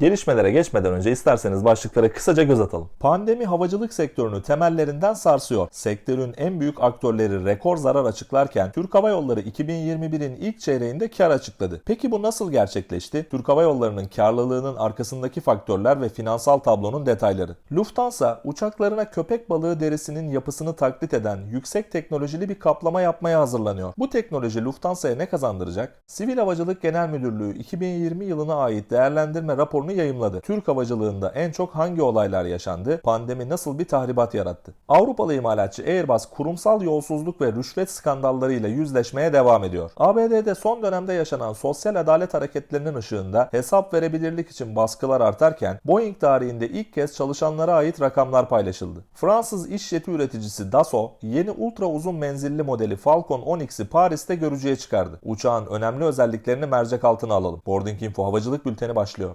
Gelişmelere geçmeden önce isterseniz başlıklara kısaca göz atalım. Pandemi havacılık sektörünü temellerinden sarsıyor. Sektörün en büyük aktörleri rekor zarar açıklarken Türk Hava Yolları 2021'in ilk çeyreğinde kar açıkladı. Peki bu nasıl gerçekleşti? Türk Hava Yolları'nın karlılığının arkasındaki faktörler ve finansal tablonun detayları. Lufthansa uçaklarına köpek balığı derisinin yapısını taklit eden yüksek teknolojili bir kaplama yapmaya hazırlanıyor. Bu teknoloji Lufthansa'ya ne kazandıracak? Sivil Havacılık Genel Müdürlüğü 2020 yılına ait değerlendirme raporunu yayımladı. Türk havacılığında en çok hangi olaylar yaşandı? Pandemi nasıl bir tahribat yarattı? Avrupalı imalatçı Airbus kurumsal yolsuzluk ve rüşvet skandallarıyla yüzleşmeye devam ediyor. ABD'de son dönemde yaşanan sosyal adalet hareketlerinin ışığında hesap verebilirlik için baskılar artarken Boeing tarihinde ilk kez çalışanlara ait rakamlar paylaşıldı. Fransız iş jeti üreticisi Dassault yeni ultra uzun menzilli modeli Falcon 10X'i Paris'te görücüye çıkardı. Uçağın önemli özelliklerini mercek altına alalım. Boarding Info havacılık bülteni başlıyor.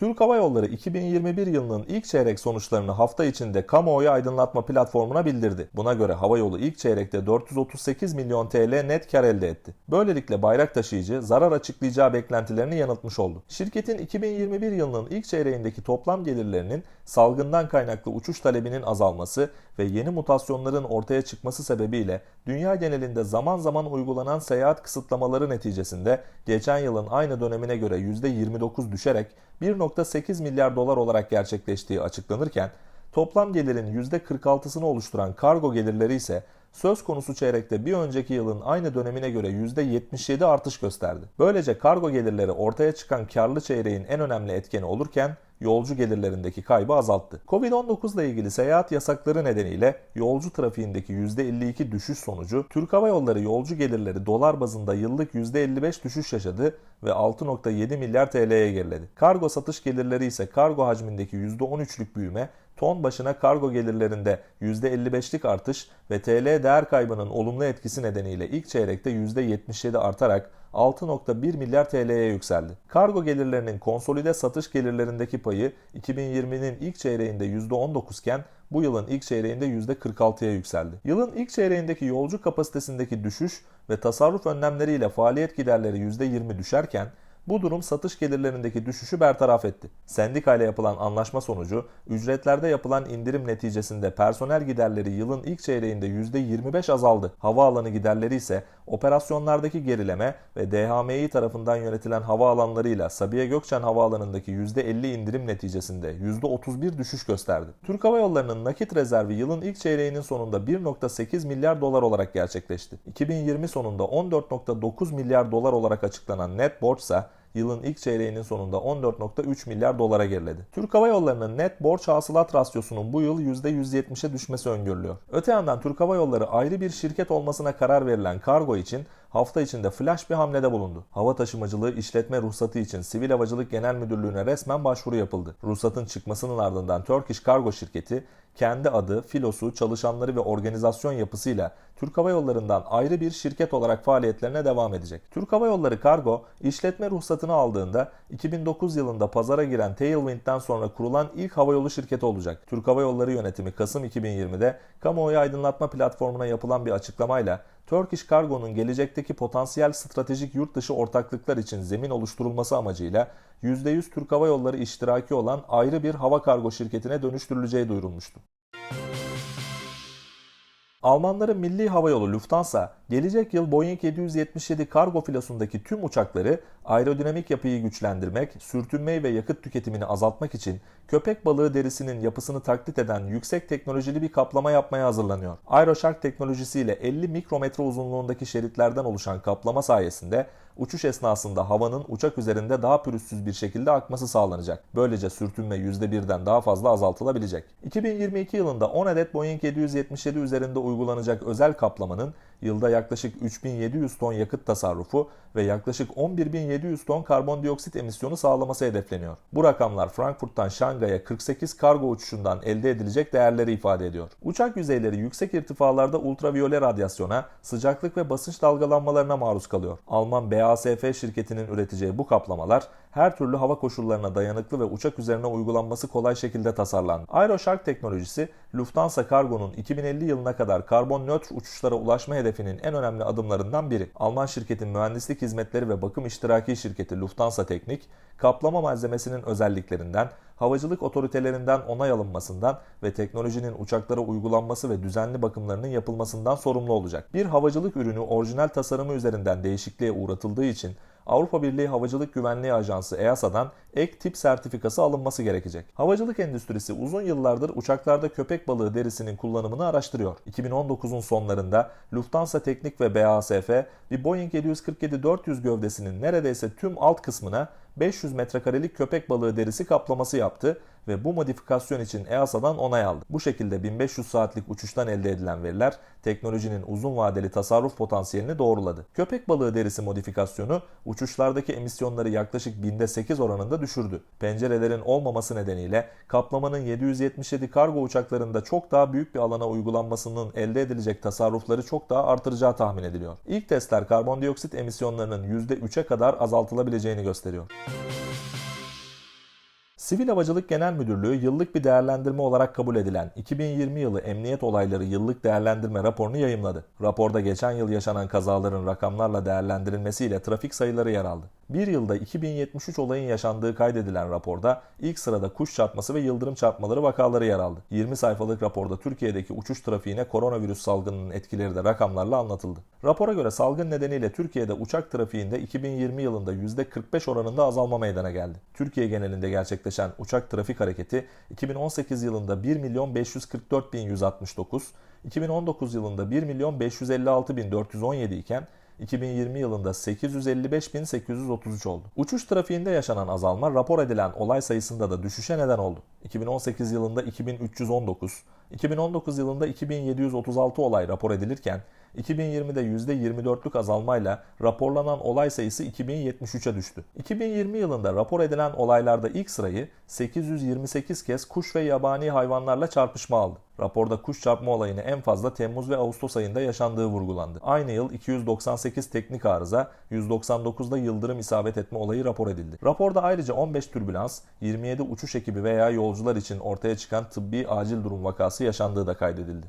Türk Hava Yolları 2021 yılının ilk çeyrek sonuçlarını hafta içinde kamuoyu aydınlatma platformuna bildirdi. Buna göre havayolu ilk çeyrekte 438 milyon TL net kar elde etti. Böylelikle bayrak taşıyıcı zarar açıklayacağı beklentilerini yanıltmış oldu. Şirketin 2021 yılının ilk çeyreğindeki toplam gelirlerinin salgından kaynaklı uçuş talebinin azalması ve yeni mutasyonların ortaya çıkması sebebiyle dünya genelinde zaman zaman uygulanan seyahat kısıtlamaları neticesinde geçen yılın aynı dönemine göre %29 düşerek 1.8 milyar dolar olarak gerçekleştiği açıklanırken toplam gelirin %46'sını oluşturan kargo gelirleri ise söz konusu çeyrekte bir önceki yılın aynı dönemine göre %77 artış gösterdi. Böylece kargo gelirleri ortaya çıkan karlı çeyreğin en önemli etkeni olurken yolcu gelirlerindeki kaybı azalttı. Covid-19 ile ilgili seyahat yasakları nedeniyle yolcu trafiğindeki %52 düşüş sonucu Türk Hava Yolları yolcu gelirleri dolar bazında yıllık %55 düşüş yaşadı ve 6.7 milyar TL'ye geriledi. Kargo satış gelirleri ise kargo hacmindeki %13'lük büyüme, ton başına kargo gelirlerinde %55'lik artış ve TL değer kaybının olumlu etkisi nedeniyle ilk çeyrekte %77 artarak 6.1 milyar TL'ye yükseldi. Kargo gelirlerinin konsolide satış gelirlerindeki payı 2020'nin ilk çeyreğinde %19 iken bu yılın ilk çeyreğinde %46'ya yükseldi. Yılın ilk çeyreğindeki yolcu kapasitesindeki düşüş ve tasarruf önlemleriyle faaliyet giderleri %20 düşerken bu durum satış gelirlerindeki düşüşü bertaraf etti. Sendika ile yapılan anlaşma sonucu ücretlerde yapılan indirim neticesinde personel giderleri yılın ilk çeyreğinde %25 azaldı. Havaalanı giderleri ise operasyonlardaki gerileme ve DHMİ tarafından yönetilen havaalanlarıyla Sabiha Gökçen Havaalanı'ndaki %50 indirim neticesinde %31 düşüş gösterdi. Türk Hava Yolları'nın nakit rezervi yılın ilk çeyreğinin sonunda 1.8 milyar dolar olarak gerçekleşti. 2020 sonunda 14.9 milyar dolar olarak açıklanan net borçsa yılın ilk çeyreğinin sonunda 14.3 milyar dolara geriledi. Türk Hava Yolları'nın net borç hasılat rasyosunun bu yıl %170'e düşmesi öngörülüyor. Öte yandan Türk Hava Yolları ayrı bir şirket olmasına karar verilen kargo için hafta içinde flash bir hamlede bulundu. Hava taşımacılığı işletme ruhsatı için Sivil Havacılık Genel Müdürlüğü'ne resmen başvuru yapıldı. Ruhsatın çıkmasının ardından Turkish Cargo şirketi kendi adı, filosu, çalışanları ve organizasyon yapısıyla Türk Hava Yolları'ndan ayrı bir şirket olarak faaliyetlerine devam edecek. Türk Hava Yolları Kargo işletme ruhsatını aldığında 2009 yılında pazara giren Tailwind'den sonra kurulan ilk havayolu şirketi olacak. Türk Hava Yolları yönetimi Kasım 2020'de kamuoyu aydınlatma platformuna yapılan bir açıklamayla Turkish Cargo'nun gelecekteki potansiyel stratejik yurt dışı ortaklıklar için zemin oluşturulması amacıyla %100 Türk Hava Yolları iştiraki olan ayrı bir hava kargo şirketine dönüştürüleceği duyurulmuştu. Almanların milli havayolu Lufthansa, gelecek yıl Boeing 777 kargo filosundaki tüm uçakları aerodinamik yapıyı güçlendirmek, sürtünmeyi ve yakıt tüketimini azaltmak için köpek balığı derisinin yapısını taklit eden yüksek teknolojili bir kaplama yapmaya hazırlanıyor. Aeroshark teknolojisiyle 50 mikrometre uzunluğundaki şeritlerden oluşan kaplama sayesinde uçuş esnasında havanın uçak üzerinde daha pürüzsüz bir şekilde akması sağlanacak. Böylece sürtünme %1'den daha fazla azaltılabilecek. 2022 yılında 10 adet Boeing 777 üzerinde uygulanacak özel kaplamanın yılda yaklaşık 3700 ton yakıt tasarrufu ve yaklaşık 11700 ton karbondioksit emisyonu sağlaması hedefleniyor. Bu rakamlar Frankfurt'tan Şangay'a 48 kargo uçuşundan elde edilecek değerleri ifade ediyor. Uçak yüzeyleri yüksek irtifalarda ultraviyole radyasyona, sıcaklık ve basınç dalgalanmalarına maruz kalıyor. Alman BASF şirketinin üreteceği bu kaplamalar her türlü hava koşullarına dayanıklı ve uçak üzerine uygulanması kolay şekilde tasarlandı. Aeroshark teknolojisi Lufthansa Cargo'nun 2050 yılına kadar karbon nötr uçuşlara ulaşma hedefinin en önemli adımlarından biri. Alman şirketin mühendislik hizmetleri ve bakım iştiraki şirketi Lufthansa Teknik, kaplama malzemesinin özelliklerinden, havacılık otoritelerinden onay alınmasından ve teknolojinin uçaklara uygulanması ve düzenli bakımlarının yapılmasından sorumlu olacak. Bir havacılık ürünü orijinal tasarımı üzerinden değişikliğe uğratıldığı için Avrupa Birliği Havacılık Güvenliği Ajansı EASA'dan ek tip sertifikası alınması gerekecek. Havacılık endüstrisi uzun yıllardır uçaklarda köpek balığı derisinin kullanımını araştırıyor. 2019'un sonlarında Lufthansa Teknik ve BASF bir Boeing 747-400 gövdesinin neredeyse tüm alt kısmına 500 metrekarelik köpek balığı derisi kaplaması yaptı ve bu modifikasyon için EASA'dan onay aldı. Bu şekilde 1500 saatlik uçuştan elde edilen veriler teknolojinin uzun vadeli tasarruf potansiyelini doğruladı. Köpek balığı derisi modifikasyonu uçuşlardaki emisyonları yaklaşık binde 8 oranında düşürdü. Pencerelerin olmaması nedeniyle kaplamanın 777 kargo uçaklarında çok daha büyük bir alana uygulanmasının elde edilecek tasarrufları çok daha artıracağı tahmin ediliyor. İlk testler karbondioksit emisyonlarının %3'e kadar azaltılabileceğini gösteriyor. Sivil Havacılık Genel Müdürlüğü yıllık bir değerlendirme olarak kabul edilen 2020 yılı emniyet olayları yıllık değerlendirme raporunu yayımladı. Raporda geçen yıl yaşanan kazaların rakamlarla değerlendirilmesiyle trafik sayıları yer aldı. Bir yılda 2073 olayın yaşandığı kaydedilen raporda ilk sırada kuş çarpması ve yıldırım çarpmaları vakaları yer aldı. 20 sayfalık raporda Türkiye'deki uçuş trafiğine koronavirüs salgınının etkileri de rakamlarla anlatıldı. Rapora göre salgın nedeniyle Türkiye'de uçak trafiğinde 2020 yılında %45 oranında azalma meydana geldi. Türkiye genelinde gerçekleşen uçak trafik hareketi 2018 yılında 1 milyon 544 bin 169, 2019 yılında 1 milyon 556 bin 417 iken 2020 yılında 855.833 oldu. Uçuş trafiğinde yaşanan azalma rapor edilen olay sayısında da düşüşe neden oldu. 2018 yılında 2319, 2019 yılında 2736 olay rapor edilirken 2020'de %24'lük azalmayla raporlanan olay sayısı 2073'e düştü. 2020 yılında rapor edilen olaylarda ilk sırayı 828 kez kuş ve yabani hayvanlarla çarpışma aldı. Raporda kuş çarpma olayını en fazla Temmuz ve Ağustos ayında yaşandığı vurgulandı. Aynı yıl 298 teknik arıza, 199'da yıldırım isabet etme olayı rapor edildi. Raporda ayrıca 15 türbülans, 27 uçuş ekibi veya yolcular için ortaya çıkan tıbbi acil durum vakası yaşandığı da kaydedildi.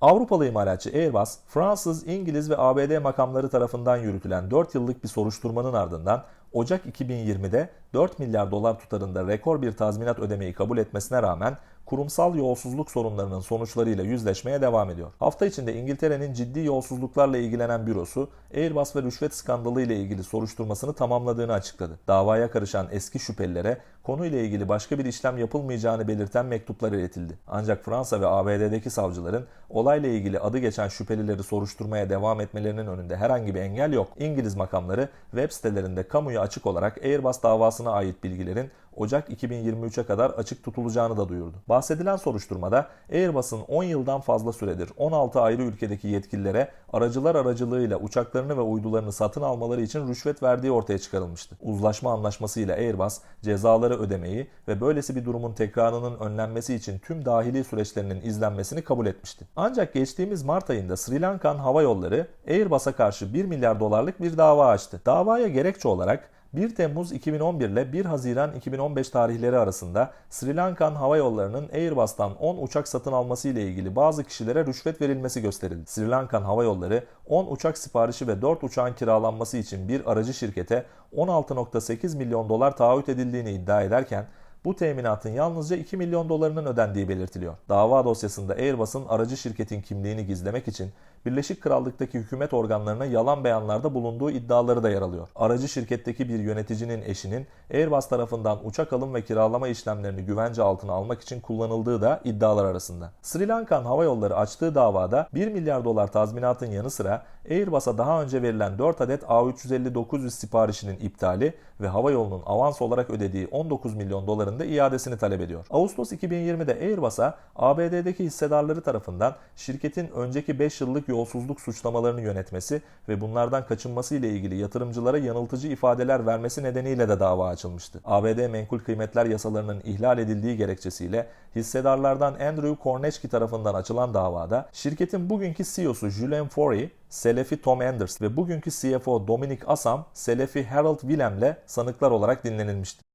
Avrupalı imalatçı Airbus, Fransız, İngiliz ve ABD makamları tarafından yürütülen 4 yıllık bir soruşturmanın ardından Ocak 2020'de 4 milyar dolar tutarında rekor bir tazminat ödemeyi kabul etmesine rağmen kurumsal yolsuzluk sorunlarının sonuçlarıyla yüzleşmeye devam ediyor. Hafta içinde İngiltere'nin ciddi yolsuzluklarla ilgilenen bürosu Airbus ve rüşvet skandalı ile ilgili soruşturmasını tamamladığını açıkladı. Davaya karışan eski şüphelilere konuyla ilgili başka bir işlem yapılmayacağını belirten mektuplar iletildi. Ancak Fransa ve ABD'deki savcıların olayla ilgili adı geçen şüphelileri soruşturmaya devam etmelerinin önünde herhangi bir engel yok. İngiliz makamları web sitelerinde kamuya açık olarak Airbus davasına ait bilgilerin Ocak 2023'e kadar açık tutulacağını da duyurdu. Bahsedilen soruşturmada Airbus'un 10 yıldan fazla süredir 16 ayrı ülkedeki yetkililere aracılar aracılığıyla uçaklarını ve uydularını satın almaları için rüşvet verdiği ortaya çıkarılmıştı. Uzlaşma anlaşması ile Airbus cezaları ödemeyi ve böylesi bir durumun tekrarının önlenmesi için tüm dahili süreçlerinin izlenmesini kabul etmişti. Ancak geçtiğimiz Mart ayında Sri Lankan Hava Yolları Airbus'a karşı 1 milyar dolarlık bir dava açtı. Davaya gerekçe olarak 1 Temmuz 2011 ile 1 Haziran 2015 tarihleri arasında Sri Lankan Hava Yolları'nın Airbus'tan 10 uçak satın alması ile ilgili bazı kişilere rüşvet verilmesi gösterildi. Sri Lankan Hava Yolları 10 uçak siparişi ve 4 uçağın kiralanması için bir aracı şirkete 16.8 milyon dolar taahhüt edildiğini iddia ederken bu teminatın yalnızca 2 milyon dolarının ödendiği belirtiliyor. Dava dosyasında Airbus'un aracı şirketin kimliğini gizlemek için Birleşik Krallık'taki hükümet organlarına yalan beyanlarda bulunduğu iddiaları da yer alıyor. Aracı şirketteki bir yöneticinin eşinin Airbus tarafından uçak alım ve kiralama işlemlerini güvence altına almak için kullanıldığı da iddialar arasında. Sri Lankan Hava Yolları açtığı davada 1 milyar dolar tazminatın yanı sıra Airbus'a daha önce verilen 4 adet A350-900 siparişinin iptali ve hava yolunun avans olarak ödediği 19 milyon doların da iadesini talep ediyor. Ağustos 2020'de Airbus'a ABD'deki hissedarları tarafından şirketin önceki 5 yıllık yolsuzluk suçlamalarını yönetmesi ve bunlardan kaçınması ile ilgili yatırımcılara yanıltıcı ifadeler vermesi nedeniyle de dava açılmıştı. ABD menkul kıymetler yasalarının ihlal edildiği gerekçesiyle hissedarlardan Andrew Kornechki tarafından açılan davada şirketin bugünkü CEO'su Julien Faure, Selefi Tom Enders ve bugünkü CFO Dominic Assam, Selefi Harold Willem'le sanıklar olarak dinlenilmişti.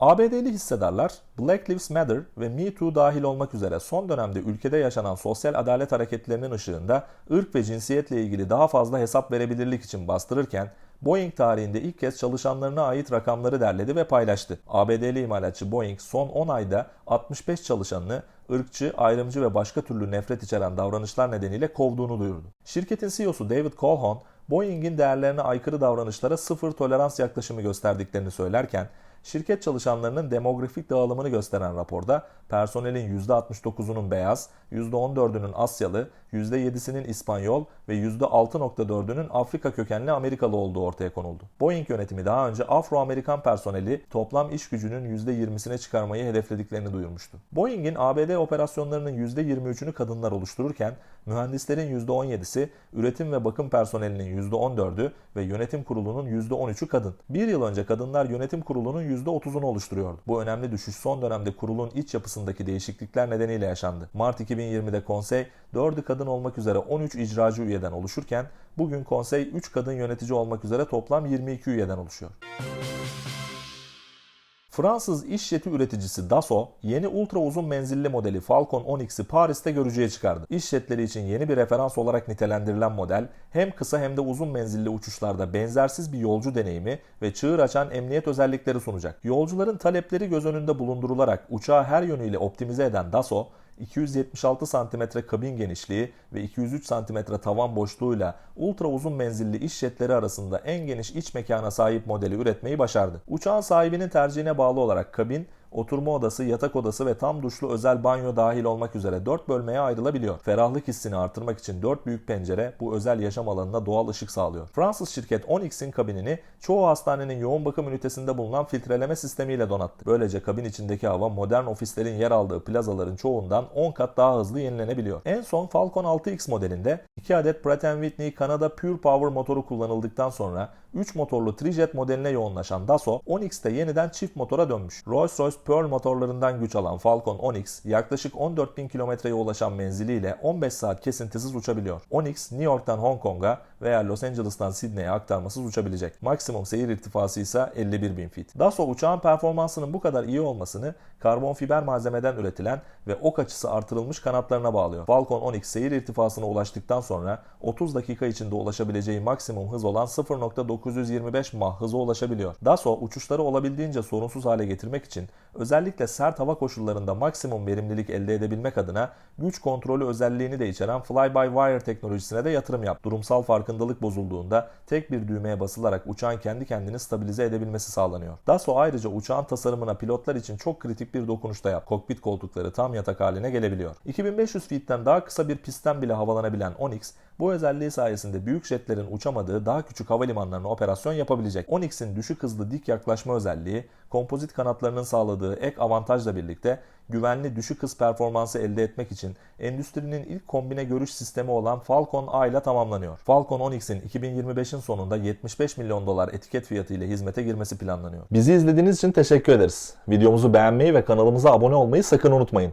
ABD'li hissedarlar Black Lives Matter ve Me Too dahil olmak üzere son dönemde ülkede yaşanan sosyal adalet hareketlerinin ışığında ırk ve cinsiyetle ilgili daha fazla hesap verebilirlik için bastırırken Boeing tarihinde ilk kez çalışanlarına ait rakamları derledi ve paylaştı. ABD'li imalatçı Boeing son 10 ayda 65 çalışanını ırkçı, ayrımcı ve başka türlü nefret içeren davranışlar nedeniyle kovduğunu duyurdu. Şirketin CEO'su David Colhoun, Boeing'in değerlerine aykırı davranışlara sıfır tolerans yaklaşımı gösterdiklerini söylerken, şirket çalışanlarının demografik dağılımını gösteren raporda personelin %69'unun beyaz, %14'ünün Asyalı, %7'sinin İspanyol ve %6.4'ünün Afrika kökenli Amerikalı olduğu ortaya konuldu. Boeing yönetimi daha önce Afro-Amerikan personeli toplam iş gücünün %20'sine çıkarmayı hedeflediklerini duyurmuştu. Boeing'in ABD operasyonlarının %23'ünü kadınlar oluştururken mühendislerin %17'si, üretim ve bakım personelinin %14'ü ve yönetim kurulunun %13'ü kadın. Bir yıl önce kadınlar yönetim kurulunun %30'unu oluşturuyordu. Bu önemli düşüş son dönemde kurulun iç yapısındaki değişiklikler nedeniyle yaşandı. Mart 2020'de konsey 4'ü kadın olmak üzere 13 icracı üyeden oluşurken bugün konsey 3 kadın yönetici olmak üzere toplam 22 üyeden oluşuyor. Fransız iş jeti üreticisi Dassault yeni ultra uzun menzilli modeli Falcon 10X'i Paris'te görücüye çıkardı. İş jetleri için yeni bir referans olarak nitelendirilen model hem kısa hem de uzun menzilli uçuşlarda benzersiz bir yolcu deneyimi ve çığır açan emniyet özellikleri sunacak. Yolcuların talepleri göz önünde bulundurularak uçağı her yönüyle optimize eden Dassault 276 cm kabin genişliği ve 203 cm tavan boşluğuyla ultra uzun menzilli iş jetleri arasında en geniş iç mekana sahip modeli üretmeyi başardı. Uçağın sahibinin tercihine bağlı olarak kabin oturma odası, yatak odası ve tam duşlu özel banyo dahil olmak üzere 4 bölmeye ayrılabiliyor. Ferahlık hissini artırmak için 4 büyük pencere bu özel yaşam alanına doğal ışık sağlıyor. Fransız şirket 10X'in kabinini çoğu hastanenin yoğun bakım ünitesinde bulunan filtreleme sistemiyle donattı. Böylece kabin içindeki hava modern ofislerin yer aldığı plazaların çoğundan 10 kat daha hızlı yenilenebiliyor. En son Falcon 6X modelinde 2 adet Pratt Whitney Canada Pure Power motoru kullanıldıktan sonra 3 motorlu trijet modeline yoğunlaşan Dassault 10X'te yeniden çift motora dönmüş. Rolls-Royce Pearl motorlarından güç alan Falcon 10X yaklaşık 14.000 kilometreye ulaşan menziliyle 15 saat kesintisiz uçabiliyor. 10X New York'tan Hong Kong'a veya Los Angeles'tan Sydney'e aktarmasız uçabilecek. Maksimum seyir irtifası ise 51.000 feet. Dassault uçağın performansının bu kadar iyi olmasını karbon fiber malzemeden üretilen ve ok açısı artırılmış kanatlarına bağlıyor. Falcon 10X seyir irtifasına ulaştıktan sonra 30 dakika içinde ulaşabileceği maksimum hız olan 0.925 mah hıza ulaşabiliyor. Dassault uçuşları olabildiğince sorunsuz hale getirmek için özellikle sert hava koşullarında maksimum verimlilik elde edebilmek adına güç kontrolü özelliğini de içeren fly-by-wire teknolojisine de yatırım yaptı. Durumsal farkındalık bozulduğunda tek bir düğmeye basılarak uçağın kendi kendini stabilize edebilmesi sağlanıyor. Dassault ayrıca uçağın tasarımına pilotlar için çok kritik bir dokunuşta yap. Kokpit koltukları tam yatak haline gelebiliyor. 2500 feet'ten daha kısa bir pistten bile havalanabilen 10X bu özelliği sayesinde büyük jetlerin uçamadığı daha küçük havalimanlarına operasyon yapabilecek. 10X'in düşük hızlı dik yaklaşma özelliği, kompozit kanatlarının sağladığı ek avantajla birlikte güvenli düşük hız performansı elde etmek için endüstrinin ilk kombine görüş sistemi olan Falcon A ile tamamlanıyor. Falcon 10X'in 2025'in sonunda 75 milyon dolar etiket fiyatı ile hizmete girmesi planlanıyor. Bizi izlediğiniz için teşekkür ederiz. Videomuzu beğenmeyi ve kanalımıza abone olmayı sakın unutmayın.